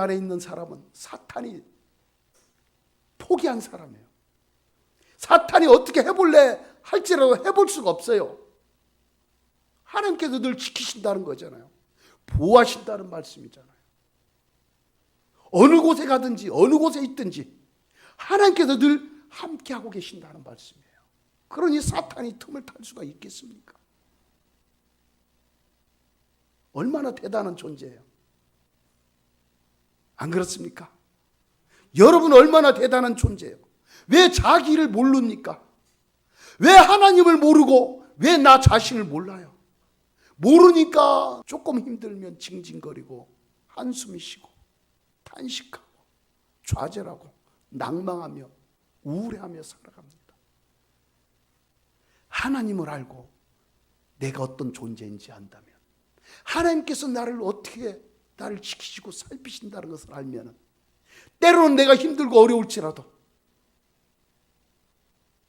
안에 있는 사람은 사탄이 포기한 사람이에요. 사탄이 어떻게 해볼래 할지라도 해볼 수가 없어요. 하나님께서 늘 지키신다는 거잖아요. 보호하신다는 말씀이잖아요. 어느 곳에 가든지 어느 곳에 있든지 하나님께서 늘 함께하고 계신다는 말씀이에요. 그러니 사탄이 틈을 탈 수가 있겠습니까? 얼마나 대단한 존재예요. 안 그렇습니까? 여러분 얼마나 대단한 존재예요. 왜 자기를 모릅니까? 왜 하나님을 모르고 왜 나 자신을 몰라요? 모르니까 조금 힘들면 징징거리고 한숨이 쉬고 탄식하고 좌절하고 낭망하며 우울해하며 살아갑니다. 하나님을 알고 내가 어떤 존재인지 안다면 하나님께서 나를 어떻게 나를 지키시고 살피신다는 것을 알면 때로는 내가 힘들고 어려울지라도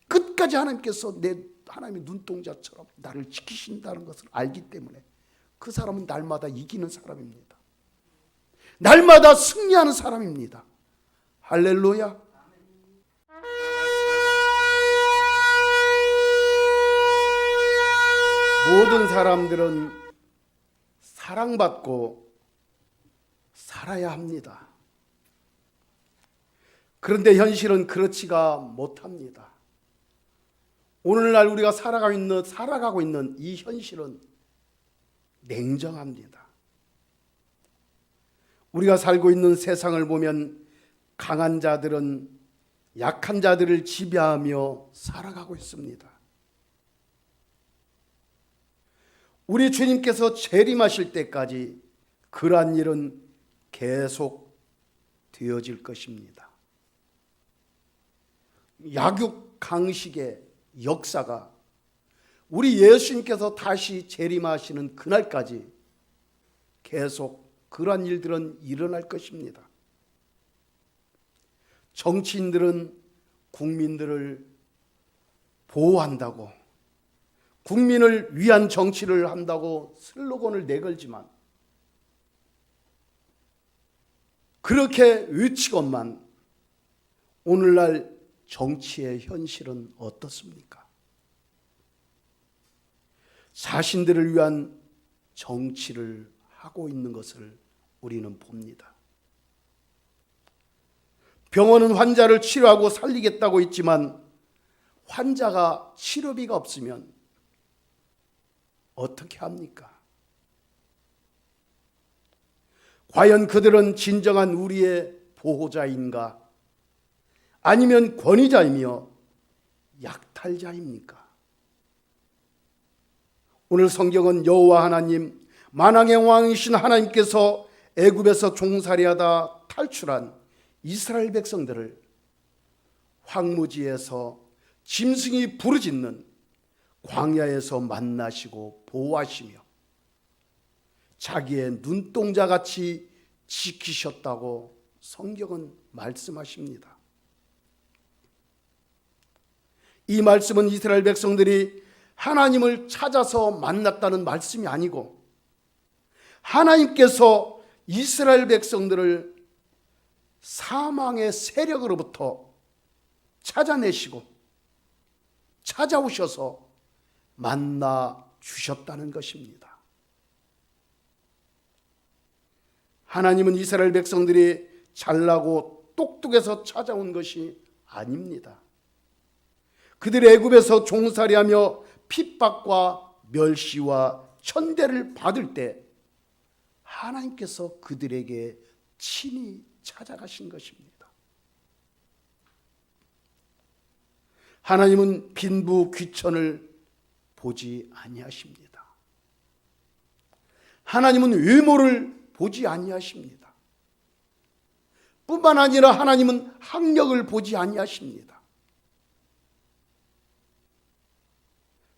끝까지 하나님께서 내 하나님의 눈동자처럼 나를 지키신다는 것을 알기 때문에 그 사람은 날마다 이기는 사람입니다. 날마다 승리하는 사람입니다. 할렐루야. 모든 사람들은 사랑받고 살아야 합니다. 그런데 현실은 그렇지가 못합니다. 오늘날 우리가 살아가고 있는, 살아가고 있는 이 현실은 냉정합니다. 우리가 살고 있는 세상을 보면 강한 자들은 약한 자들을 지배하며 살아가고 있습니다. 우리 주님께서 재림하실 때까지 그러한 일은 계속 되어질 것입니다. 약육 강식의 역사가 우리 예수님께서 다시 재림하시는 그날까지 계속 그러한 일들은 일어날 것입니다. 정치인들은 국민들을 보호한다고 국민을 위한 정치를 한다고 슬로건을 내걸지만 그렇게 외치건만 오늘날 정치의 현실은 어떻습니까? 자신들을 위한 정치를 하고 있는 것을 우리는 봅니다. 병원은 환자를 치료하고 살리겠다고 했지만 환자가 치료비가 없으면 어떻게 합니까? 과연 그들은 진정한 우리의 보호자인가? 아니면 권위자이며 약탈자입니까? 오늘 성경은 여호와 하나님 만왕의 왕이신 하나님께서 애굽에서 종살이하다 탈출한 이스라엘 백성들을 황무지에서 짐승이 부르짖는 광야에서 만나시고 보호하시며 자기의 눈동자 같이 지키셨다고 성경은 말씀하십니다. 이 말씀은 이스라엘 백성들이 하나님을 찾아서 만났다는 말씀이 아니고 하나님께서 이스라엘 백성들을 사망의 세력으로부터 찾아내시고 찾아오셔서 만나 주셨다는 것입니다. 하나님은 이스라엘 백성들이 잘나고 똑똑해서 찾아온 것이 아닙니다. 그들이 애굽에서 종살이하며 핍박과 멸시와 천대를 받을 때 하나님께서 그들에게 친히 찾아가신 것입니다. 하나님은 빈부 귀천을 보지 아니하십니다. 하나님은 외모를 보지 아니하십니다. 뿐만 아니라 하나님은 학력을 보지 아니하십니다.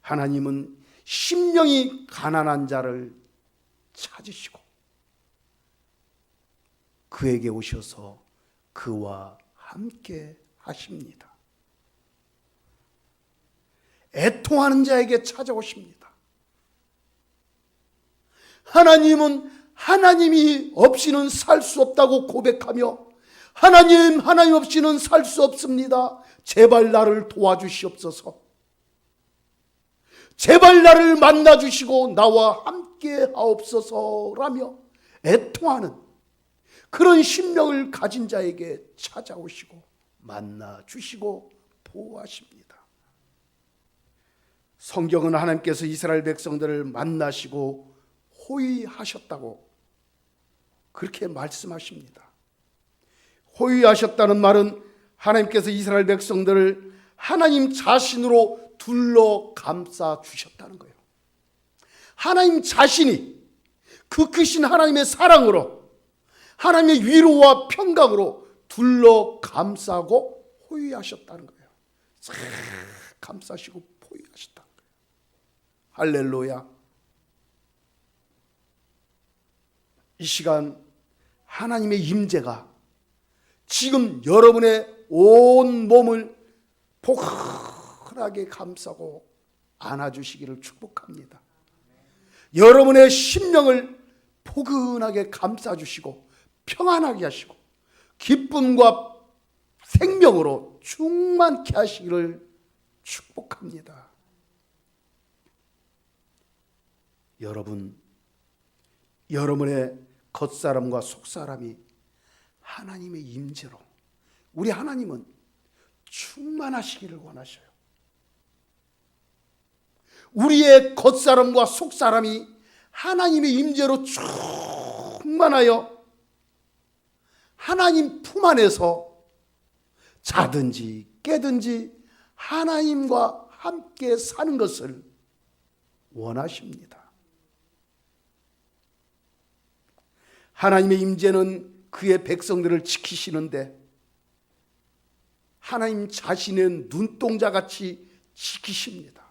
하나님은 심령이 가난한 자를 찾으시고 그에게 오셔서 그와 함께 하십니다. 애통하는 자에게 찾아오십니다. 하나님은 하나님이 없이는 살 수 없다고 고백하며 하나님, 하나님 없이는 살 수 없습니다. 제발 나를 도와주시옵소서. 제발 나를 만나 주시고 나와 함께 하옵소서라며 애통하는 그런 심령을 가진 자에게 찾아오시고 만나 주시고 보호하십니다. 성경은 하나님께서 이스라엘 백성들을 만나시고 호위하셨다고 그렇게 말씀하십니다. 호위하셨다는 말은 하나님께서 이스라엘 백성들을 하나님 자신으로 둘러 감싸 주셨다는 거예요. 하나님 자신이 그 크신 하나님의 사랑으로 하나님의 위로와 평강으로 둘러 감싸고 호위하셨다는 거예요. 싹 감싸시고 포위하셨다는 거예요. 할렐루야. 이 시간 하나님의 임재가 지금 여러분의 온 몸을 포근하게 감싸고 안아주시기를 축복합니다. 여러분의 심령을 포근하게 감싸주시고 평안하게 하시고 기쁨과 생명으로 충만케 하시기를 축복합니다. 여러분, 여러분의 겉사람과 속사람이 하나님의 임재로 우리 하나님은 충만하시기를 원하셔요. 우리의 겉사람과 속사람이 하나님의 임재로 충만하여 하나님 품 안에서 자든지 깨든지 하나님과 함께 사는 것을 원하십니다. 하나님의 임재는 그의 백성들을 지키시는데 하나님 자신은 눈동자 같이 지키십니다.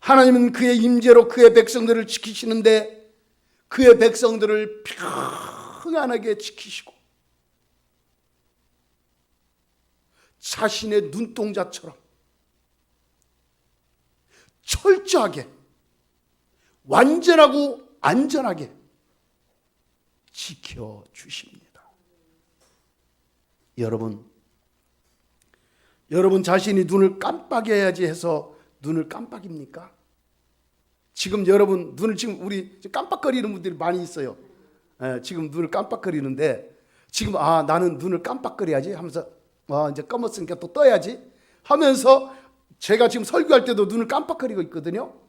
하나님은 그의 임재로 그의 백성들을 지키시는데 그의 백성들을 평안하게 지키시고 자신의 눈동자처럼 철저하게 완전하고 안전하게 지켜 주십니다. 여러분, 여러분 자신이 눈을 깜빡여야지 해서 눈을 깜빡입니까? 지금 여러분 눈을 지금 우리 깜빡거리는 분들이 많이 있어요. 예, 지금 눈을 깜빡거리는데 지금 아 나는 눈을 깜빡거려야지 하면서 아 이제 검었으니까 또 떠야지 하면서 제가 지금 설교할 때도 눈을 깜빡거리고 있거든요.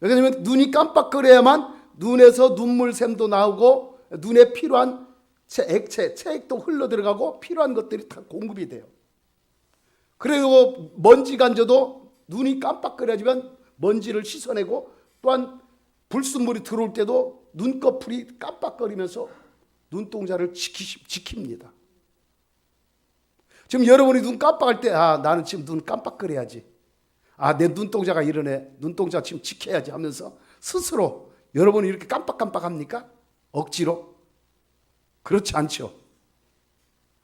왜냐하면 눈이 깜빡거려야만 눈에서 눈물샘도 나오고 눈에 필요한 액체, 체액도 흘러 들어가고 필요한 것들이 다 공급이 돼요. 그리고 먼지 간져도 눈이 깜빡거려지면 먼지를 씻어내고 또한 불순물이 들어올 때도 눈꺼풀이 깜빡거리면서 눈동자를 지키, 지킵니다. 지금 여러분이 눈 깜빡할 때, 아, 나는 지금 눈 깜빡거려야지. 아, 내 눈동자가 이러네. 눈동자 지금 지켜야지 하면서 스스로 여러분이 이렇게 깜빡깜빡 합니까? 억지로? 그렇지 않죠.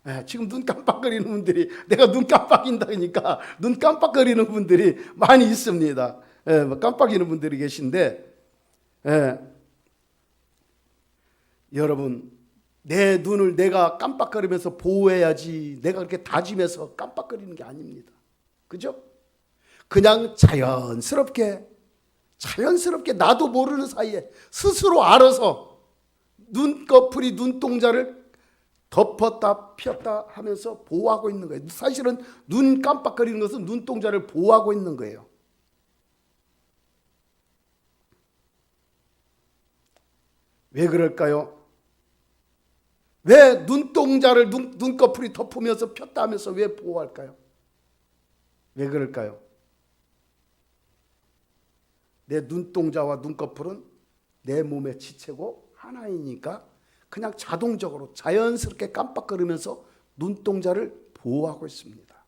예, 지금 눈 깜빡거리는 분들이 내가 눈 깜빡인다니까 눈 깜빡거리는 분들이 많이 있습니다. 예, 뭐 깜빡이는 분들이 계신데 예, 여러분 내 눈을 내가 깜빡거리면서 보호해야지 내가 그렇게 다짐해서 깜빡거리는 게 아닙니다. 그죠? 그냥 자연스럽게 자연스럽게 나도 모르는 사이에 스스로 알아서 눈꺼풀이 눈동자를 덮었다 폈다 하면서 보호하고 있는 거예요. 사실은 눈 깜빡거리는 것은 눈동자를 보호하고 있는 거예요. 왜 그럴까요? 왜 눈동자를 눈, 눈꺼풀이 덮으면서 폈다 하면서 왜 보호할까요? 왜 그럴까요? 내 눈동자와 눈꺼풀은 내 몸의 지체고 하나이니까 그냥 자동적으로 자연스럽게 깜빡거리면서 눈동자를 보호하고 있습니다.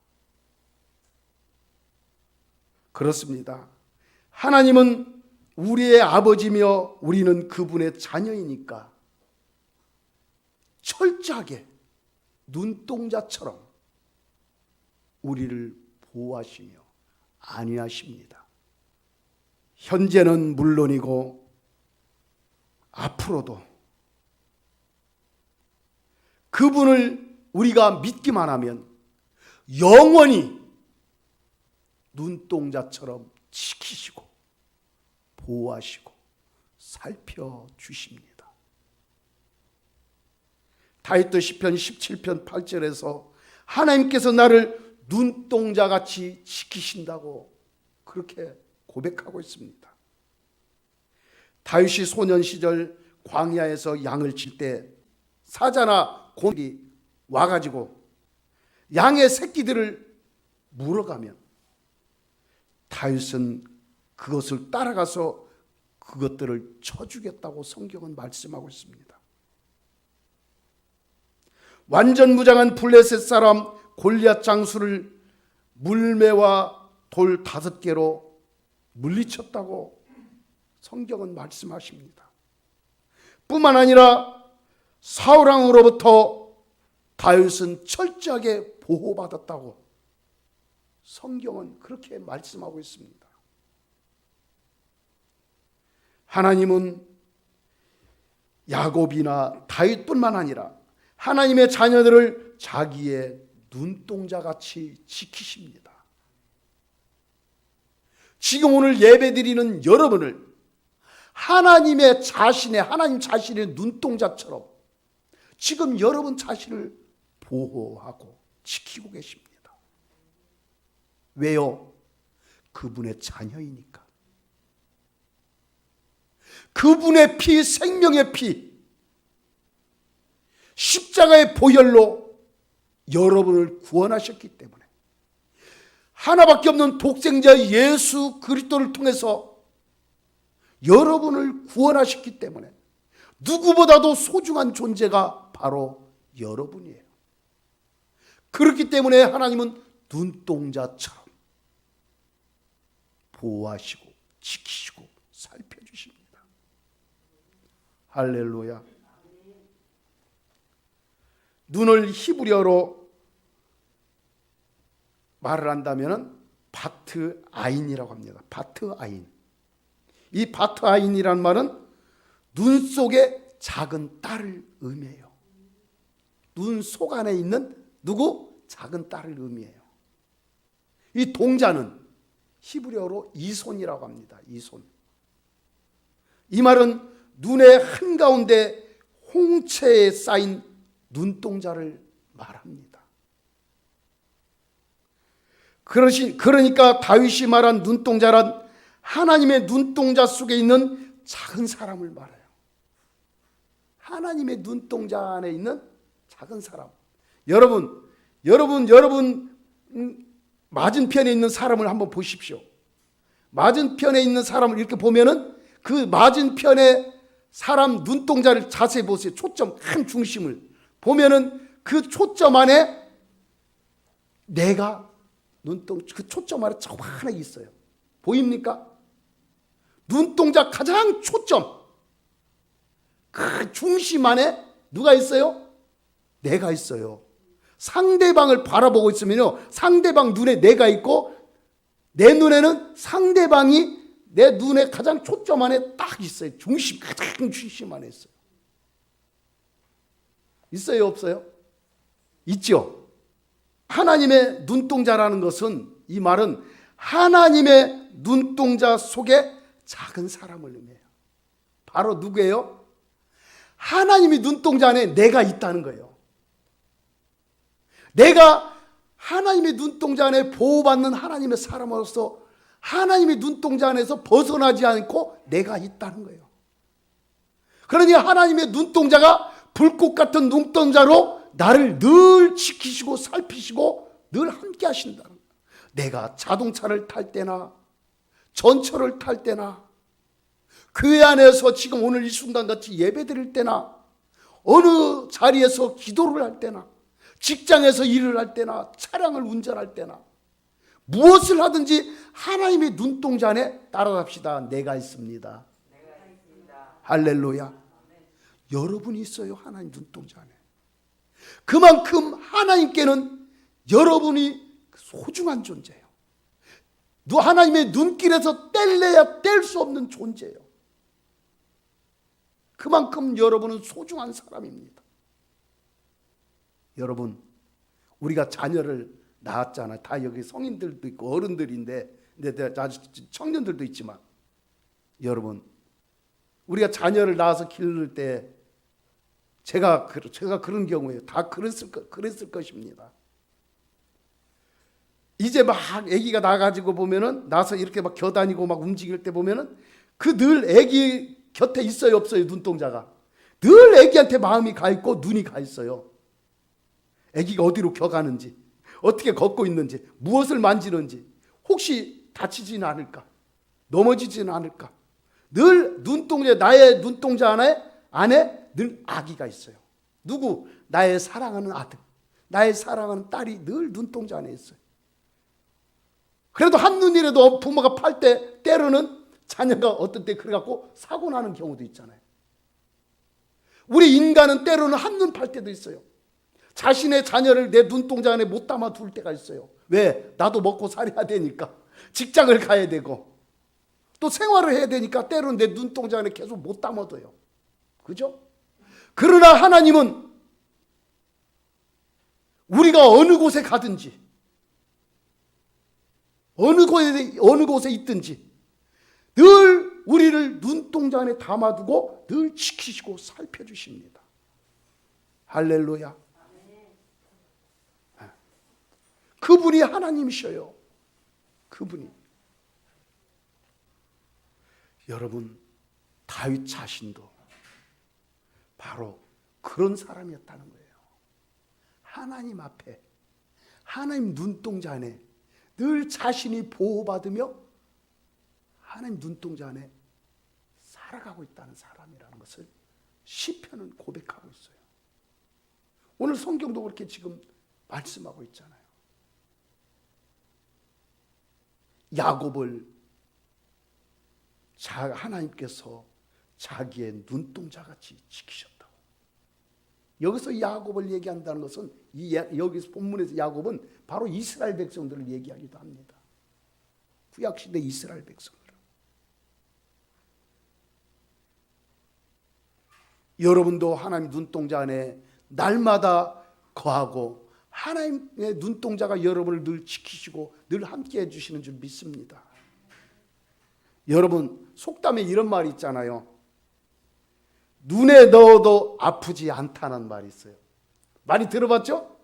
그렇습니다. 하나님은 우리의 아버지며 우리는 그분의 자녀이니까 철저하게 눈동자처럼 우리를 보호하시며 안위하십니다. 현재는 물론이고 앞으로도 그분을 우리가 믿기만 하면 영원히 눈동자처럼 지키시고 보호하시고 살펴 주십니다. 다윗도 시편 17편 8절에서 하나님께서 나를 눈동자같이 지키신다고 그렇게 고백하고 있습니다. 다윗이 소년 시절 광야에서 양을 칠 때 사자나 곰이 와가지고 양의 새끼들을 물어가면 다윗은 그것을 따라가서 그것들을 쳐 죽였다고 성경은 말씀하고 있습니다. 완전 무장한 블레셋 사람 골리앗 장수를 물매와 돌 다섯 개로 물리쳤다고 성경은 말씀하십니다. 뿐만 아니라 사울왕으로부터 다윗은 철저하게 보호받았다고 성경은 그렇게 말씀하고 있습니다. 하나님은 야곱이나 다윗뿐만 아니라 하나님의 자녀들을 자기의 눈동자 같이 지키십니다. 지금 오늘 예배드리는 여러분을 하나님의 자신의 하나님 자신의 눈동자처럼 지금 여러분 자신을 보호하고 지키고 계십니다. 왜요? 그분의 자녀이니까. 그분의 피, 생명의 피, 십자가의 보혈로 여러분을 구원하셨기 때문에 하나밖에 없는 독생자 예수 그리스도를 통해서 여러분을 구원하셨기 때문에 누구보다도 소중한 존재가 바로 여러분이에요. 그렇기 때문에 하나님은 눈동자처럼 보호하시고 지키시고 살펴주십니다. 할렐루야. 눈을 히브리어로 말을 한다면 바트 아인이라고 합니다. 바트 아인. 이 바트 아인이란 말은 눈 속에 작은 딸을 의미해요. 눈 속 안에 있는 누구? 작은 딸을 의미해요. 이 동자는 히브리어로 이손이라고 합니다. 이손. 이 말은 눈의 한가운데 홍채에 쌓인 눈동자를 말합니다. 그러시, 그러니까 다윗이 말한 눈동자란 하나님의 눈동자 속에 있는 작은 사람을 말해요. 하나님의 눈동자 안에 있는 작은 사람. 여러분, 여러분, 여러분 음, 맞은편에 있는 사람을 한번 보십시오. 맞은편에 있는 사람을 이렇게 보면은 그 맞은편에 사람 눈동자를 자세히 보세요. 초점, 큰 중심을. 보면은 그 초점 안에 내가 눈동, 그 초점 안에 조그만하게 있어요. 보입니까? 눈동자 가장 초점. 그 중심 안에 누가 있어요? 내가 있어요. 상대방을 바라보고 있으면요. 상대방 눈에 내가 있고 내 눈에는 상대방이 내 눈에 가장 초점 안에 딱 있어요. 중심, 가장 중심 안에 있어요. 있어요, 없어요? 있죠. 하나님의 눈동자라는 것은 이 말은 하나님의 눈동자 속에 작은 사람을 의미해요. 바로 누구예요? 하나님이 눈동자 안에 내가 있다는 거예요. 내가 하나님의 눈동자 안에 보호받는 하나님의 사람으로서 하나님의 눈동자 안에서 벗어나지 않고 내가 있다는 거예요. 그러니 하나님의 눈동자가 불꽃 같은 눈동자로 나를 늘 지키시고 살피시고 늘 함께 하신다는 거예요. 내가 자동차를 탈 때나 전철을 탈 때나 교회 안에서 지금 오늘 이 순간 같이 예배 드릴 때나 어느 자리에서 기도를 할 때나 직장에서 일을 할 때나 차량을 운전할 때나 무엇을 하든지 하나님의 눈동자 안에 따라갑시다. 내가 있습니다. 할렐루야. 여러분이 있어요. 하나님 눈동자 안에. 그만큼 하나님께는 여러분이 소중한 존재예요. 누 하나님의 눈길에서 뗄래야 뗄 수 없는 존재예요. 그만큼 여러분은 소중한 사람입니다. 여러분, 우리가 자녀를 낳았잖아요. 다 여기 성인들도 있고 어른들인데, 청년들도 있지만, 여러분, 우리가 자녀를 낳아서 기를 때, 제가 그- 제가 그런 경우에 다 그랬을 거, 그랬을 것입니다. 이제 막 아기가 나가지고 보면은 나서 이렇게 막 겨다니고 막 움직일 때 보면은 그 늘 아기 곁에 있어요 없어요 눈동자가 늘 아기한테 마음이 가 있고 눈이 가 있어요. 아기가 어디로 겨가는지 어떻게 걷고 있는지 무엇을 만지는지 혹시 다치지는 않을까 넘어지지는 않을까 늘 눈동자 나의 눈동자 안에 안에 늘 아기가 있어요. 누구 나의 사랑하는 아들 나의 사랑하는 딸이 늘 눈동자 안에 있어요. 그래도 한눈이라도 부모가 팔 때 때로는 자녀가 어떤 때 그래갖고 사고 나는 경우도 있잖아요. 우리 인간은 때로는 한눈 팔 때도 있어요. 자신의 자녀를 내 눈동자 안에 못 담아 둘 때가 있어요. 왜? 나도 먹고 살아야 되니까. 직장을 가야 되고. 또 생활을 해야 되니까 때로는 내 눈동자 안에 계속 못 담아둬요. 그죠? 그러나 하나님은 우리가 어느 곳에 가든지 어느 곳에 어느 곳에 있든지 늘 우리를 눈동자 안에 담아두고 늘 지키시고 살펴주십니다. 할렐루야. 그분이 하나님이셔요. 그분이. 여러분 다윗 자신도 바로 그런 사람이었다는 거예요. 하나님 앞에 하나님 눈동자 안에 늘 자신이 보호받으며 하나님 눈동자 안에 살아가고 있다는 사람이라는 것을 시편은 고백하고 있어요. 오늘 성경도 그렇게 지금 말씀하고 있잖아요. 야곱을 자, 하나님께서 자기의 눈동자 같이 지키셨다고. 여기서 야곱을 얘기한다는 것은 이 야- 여기서 본문에서 야곱은 바로 이스라엘 백성들을 얘기하기도 합니다. 구약 시대 이스라엘 백성들. 여러분도 하나님 눈동자 안에 날마다 거하고 하나님의 눈동자가 여러분을 늘 지키시고 늘 함께 해주시는 줄 믿습니다. 여러분 속담에 이런 말이 있잖아요. 눈에 넣어도 아프지 않다는 말이 있어요. 많이 들어봤죠?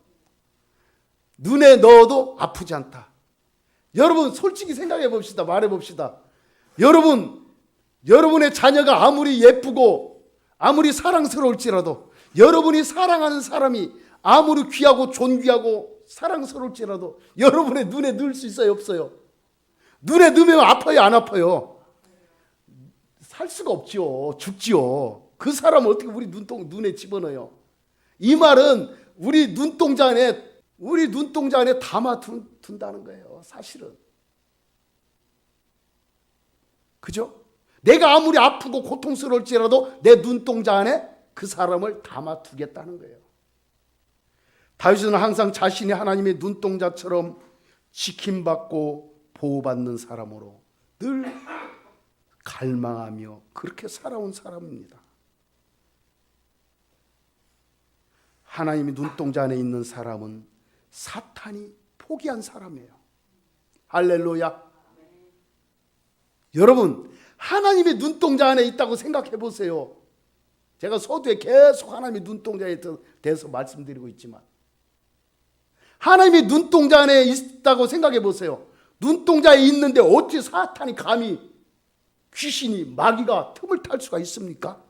눈에 넣어도 아프지 않다. 여러분 솔직히 생각해 봅시다. 말해 봅시다. 여러분 여러분의 자녀가 아무리 예쁘고 아무리 사랑스러울지라도 여러분이 사랑하는 사람이 아무리 귀하고 존귀하고 사랑스러울지라도 여러분의 눈에 넣을 수 있어요 없어요? 눈에 넣으면 아파요 안 아파요? 살 수가 없지요 죽지요 그 사람 어떻게 우리 눈동 눈에 집어넣어요? 이 말은 우리 눈동자 안에 우리 눈동자 안에 담아 둔, 둔다는 거예요 사실은 그죠? 내가 아무리 아프고 고통스러울지라도 내 눈동자 안에 그 사람을 담아 두겠다는 거예요. 다윗은 항상 자신이 하나님의 눈동자처럼 지킴받고 보호받는 사람으로 늘 갈망하며 그렇게 살아온 사람입니다. 하나님의 눈동자 안에 있는 사람은 사탄이 포기한 사람이에요. 할렐루야. 여러분, 하나님의 눈동자 안에 있다고 생각해 보세요. 제가 서두에 계속 하나님의 눈동자에 대해서 말씀드리고 있지만 하나님의 눈동자 안에 있다고 생각해 보세요. 눈동자에 있는데 어찌 사탄이 감히 귀신이 마귀가 틈을 탈 수가 있습니까?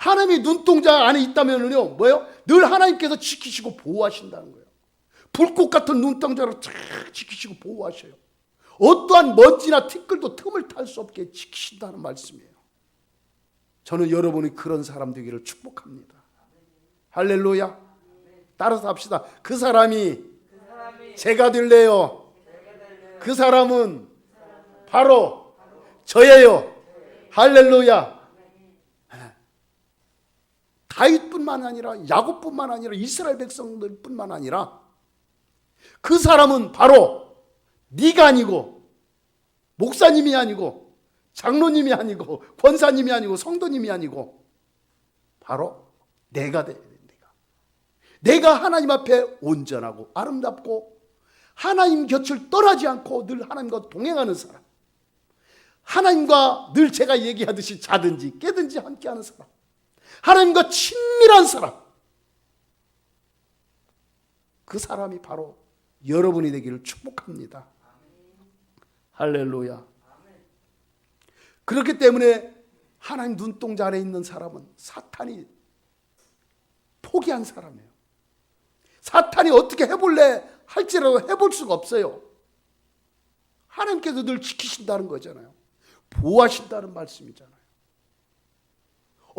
하나님의 눈동자 안에 있다면요, 뭐요? 늘 하나님께서 지키시고 보호하신다는 거예요. 불꽃 같은 눈동자로 쫙 지키시고 보호하셔요. 어떠한 먼지나 티끌도 틈을 탈 수 없게 지키신다는 말씀이에요. 저는 여러분이 그런 사람 되기를 축복합니다. 할렐루야. 따라서 합시다. 그 사람이 제가 될래요. 그 사람은 바로 저예요. 할렐루야. 다윗뿐만 아니라 야곱뿐만 아니라 이스라엘 백성들뿐만 아니라 그 사람은 바로 네가 아니고 목사님이 아니고 장로님이 아니고 권사님이 아니고 성도님이 아니고 바로 내가 돼야 돼. 내가. 내가 하나님 앞에 온전하고 아름답고 하나님 곁을 떠나지 않고 늘 하나님과 동행하는 사람. 하나님과 늘 제가 얘기하듯이 자든지 깨든지 함께하는 사람. 하나님과 친밀한 사람. 그 사람이 바로 여러분이 되기를 축복합니다. 할렐루야. 그렇기 때문에 하나님 눈동자 아래 있는 사람은 사탄이 포기한 사람이에요. 사탄이 어떻게 해볼래 할지라도 해볼 수가 없어요. 하나님께서 늘 지키신다는 거잖아요. 보호하신다는 말씀이잖아요.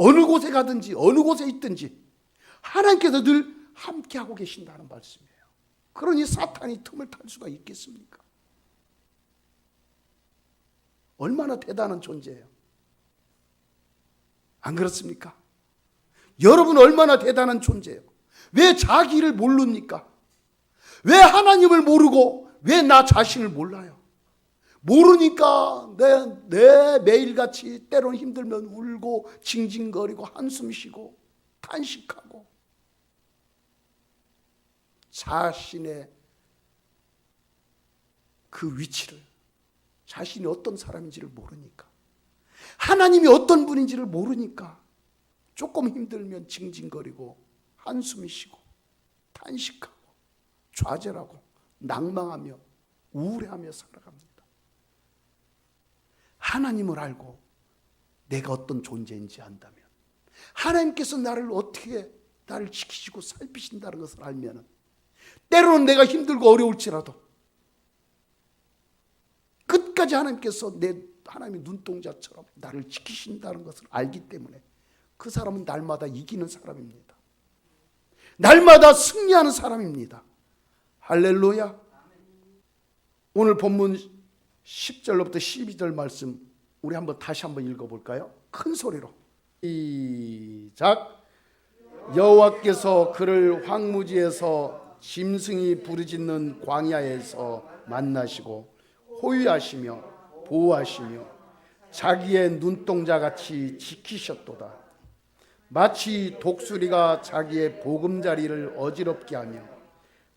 어느 곳에 가든지 어느 곳에 있든지 하나님께서 늘 함께하고 계신다는 말씀이에요. 그러니 사탄이 틈을 탈 수가 있겠습니까? 얼마나 대단한 존재예요. 안 그렇습니까? 여러분 얼마나 대단한 존재예요. 왜 자기를 모릅니까? 왜 하나님을 모르고 왜 나 자신을 몰라요? 모르니까 내, 내 매일같이 때론 힘들면 울고 징징거리고 한숨 쉬고 탄식하고 자신의 그 위치를 자신이 어떤 사람인지를 모르니까 하나님이 어떤 분인지를 모르니까 조금 힘들면 징징거리고 한숨이 쉬고 탄식하고 좌절하고 낭망하며 우울해하며 살아갑니다. 하나님을 알고 내가 어떤 존재인지 안다면 하나님께서 나를 어떻게 나를 지키시고 살피신다는 것을 알면은 때로는 내가 힘들고 어려울지라도 끝까지 하나님께서 내 하나님의 눈동자처럼 나를 지키신다는 것을 알기 때문에 그 사람은 날마다 이기는 사람입니다. 날마다 승리하는 사람입니다. 할렐루야. 오늘 본문 10절로부터 12절 말씀 우리 한번 다시 한번 읽어 볼까요? 큰 소리로. 시작. 여호와께서 그를 황무지에서 짐승이 부르짖는 광야에서 만나시고 호위하시며 보호하시며 자기의 눈동자 같이 지키셨도다. 마치 독수리가 자기의 보금자리를 어지럽게 하며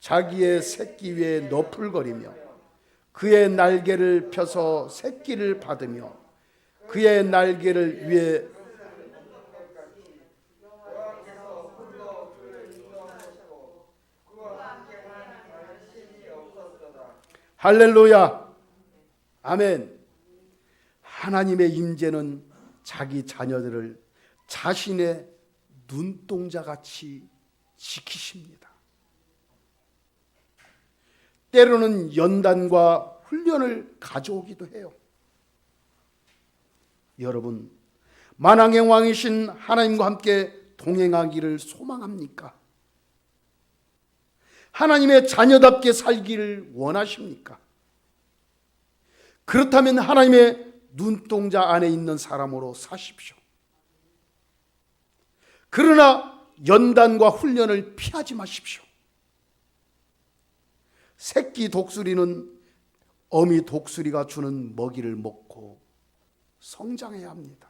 자기의 새끼 위에 너풀거리며 그의 날개를 펴서 새끼를 받으며 그의 날개를 위에 할렐루야. 아멘. 하나님의 임재는 자기 자녀들을 자신의 눈동자 같이 지키십니다. 때로는 연단과 훈련을 가져오기도 해요. 여러분, 만왕의 왕이신 하나님과 함께 동행하기를 소망합니까? 하나님의 자녀답게 살기를 원하십니까? 그렇다면 하나님의 눈동자 안에 있는 사람으로 사십시오. 그러나 연단과 훈련을 피하지 마십시오. 새끼 독수리는 어미 독수리가 주는 먹이를 먹고 성장해야 합니다.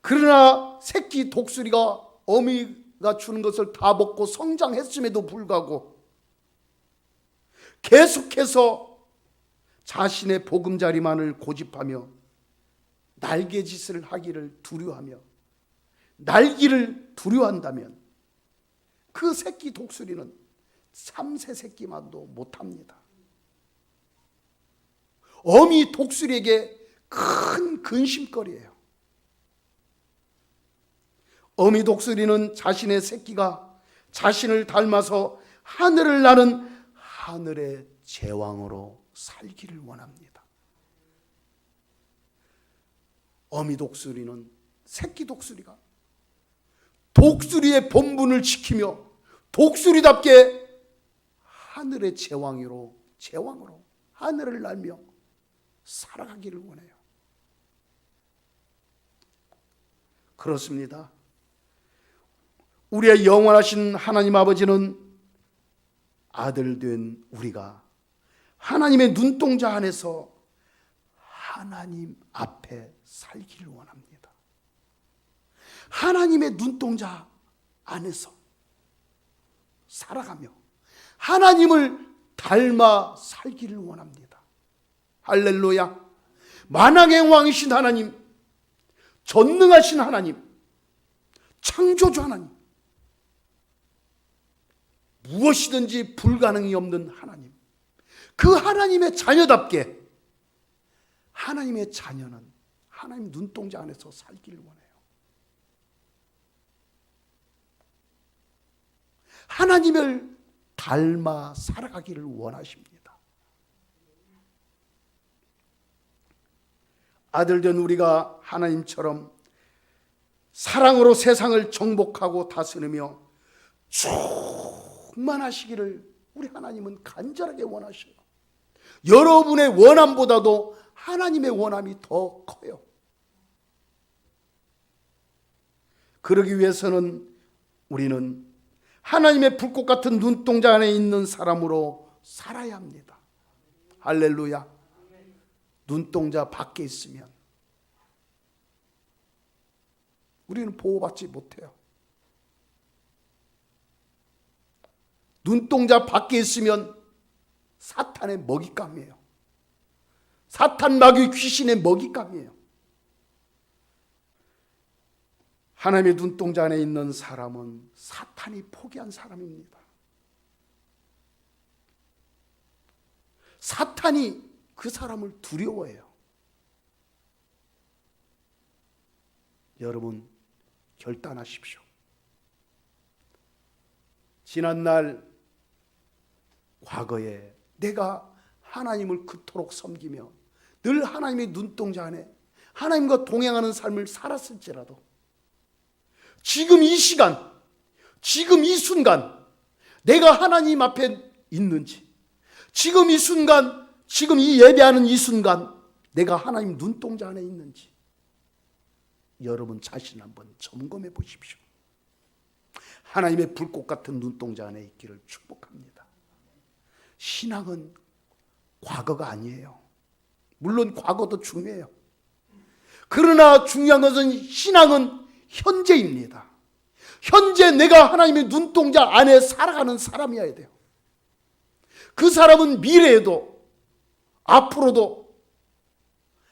그러나 새끼 독수리가 어미가 주는 것을 다 먹고 성장했음에도 불구하고 계속해서 자신의 보금자리만을 고집하며 날개짓을 하기를 두려워하며 날기를 두려워한다면 그 새끼 독수리는 참새 새끼만도 못합니다. 어미 독수리에게 큰 근심거리예요. 어미 독수리는 자신의 새끼가 자신을 닮아서 하늘을 나는 하늘의 제왕으로 살기를 원합니다. 어미 독수리는 새끼 독수리가 독수리의 본분을 지키며 독수리답게 하늘의 제왕으로 제왕으로 하늘을 날며 살아가기를 원해요. 그렇습니다. 우리의 영원하신 하나님 아버지는 아들 된 우리가 하나님의 눈동자 안에서 하나님 앞에 살기를 원합니다. 하나님의 눈동자 안에서 살아가며 하나님을 닮아 살기를 원합니다. 할렐루야. 만왕의 왕이신 하나님, 전능하신 하나님, 창조주 하나님, 무엇이든지 불가능이 없는 하나님, 그 하나님의 자녀답게 하나님의 자녀는 하나님 눈동자 안에서 살기를 원해요. 하나님을 닮아 살아가기를 원하십니다. 아들 된 우리가 하나님처럼 사랑으로 세상을 정복하고 다스리며 충만하시기를 우리 하나님은 간절하게 원하셔요. 여러분의 원함보다도 하나님의 원함이 더 커요. 그러기 위해서는 우리는 하나님의 불꽃 같은 눈동자 안에 있는 사람으로 살아야 합니다. 할렐루야. 눈동자 밖에 있으면 우리는 보호받지 못해요. 눈동자 밖에 있으면 사탄의 먹잇감이에요. 사탄 마귀 귀신의 먹잇감이에요. 하나님의 눈동자 안에 있는 사람은 사탄이 포기한 사람입니다. 사탄이 그 사람을 두려워해요. 여러분 결단하십시오. 지난날 과거에 내가 하나님을 그토록 섬기며 늘 하나님의 눈동자 안에 하나님과 동행하는 삶을 살았을지라도 지금 이 시간, 지금 이 순간 내가 하나님 앞에 있는지 지금 이 순간, 지금 이 예배하는 이 순간 내가 하나님 눈동자 안에 있는지 여러분 자신 한번 점검해 보십시오. 하나님의 불꽃 같은 눈동자 안에 있기를 축복합니다. 신앙은 과거가 아니에요. 물론 과거도 중요해요. 그러나 중요한 것은 신앙은 현재입니다. 현재 내가 하나님의 눈동자 안에 살아가는 사람이어야 돼요. 그 사람은 미래에도 앞으로도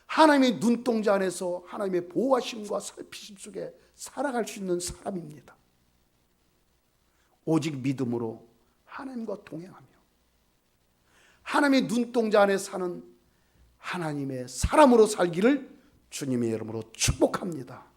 하나님의 눈동자 안에서 하나님의 보호하심과 살피심 속에 살아갈 수 있는 사람입니다. 오직 믿음으로 하나님과 동행하며 하나님의 눈동자 안에 사는 하나님의 사람으로 살기를 주님의 이름으로 축복합니다.